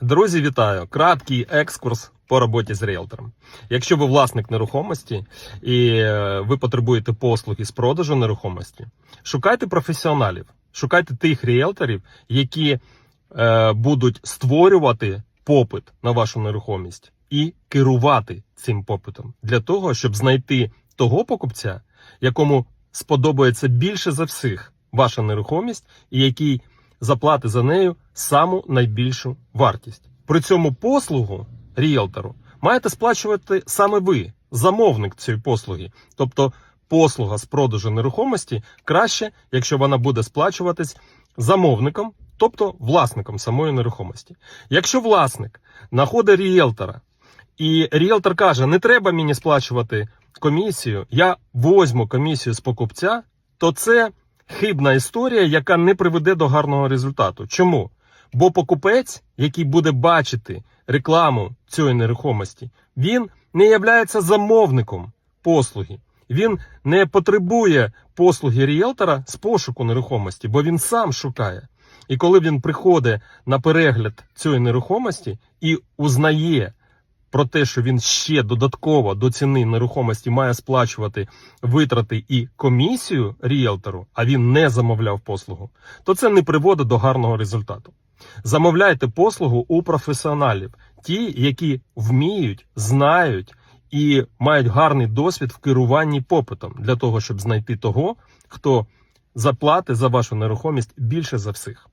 Друзі, вітаю! Краткий екскурс по роботі з ріелтором. Якщо ви власник нерухомості і е, ви потребуєте послуги з продажу нерухомості, шукайте професіоналів, шукайте тих ріелторів, які е, будуть створювати попит на вашу нерухомість і керувати цим попитом для того, щоб знайти того покупця, якому сподобається більше за всіх ваша нерухомість, і який заплати за нею саму найбільшу вартість. При цьому послугу ріелтору маєте сплачувати саме ви, замовник цієї послуги. Тобто послуга з продажу нерухомості краще, якщо вона буде сплачуватись замовником, тобто власником самої нерухомості. Якщо власник знаходить ріелтора, і ріелтор каже, не треба мені сплачувати комісію, я возьму комісію з покупця, то це хибна історія, яка не приведе до гарного результату. Чому? Бо покупець, який буде бачити рекламу цієї нерухомості, він не являється замовником послуги. Він не потребує послуги ріелтора з пошуку нерухомості, бо він сам шукає. І коли він приходить на перегляд цієї нерухомості і узнає про те, що він ще додатково до ціни нерухомості має сплачувати витрати і комісію ріелтору, а він не замовляв послугу, то це не приводить до гарного результату. Замовляйте послугу у професіоналів, ті, які вміють, знають і мають гарний досвід в керуванні попитом для того, щоб знайти того, хто заплатить за вашу нерухомість більше за всіх.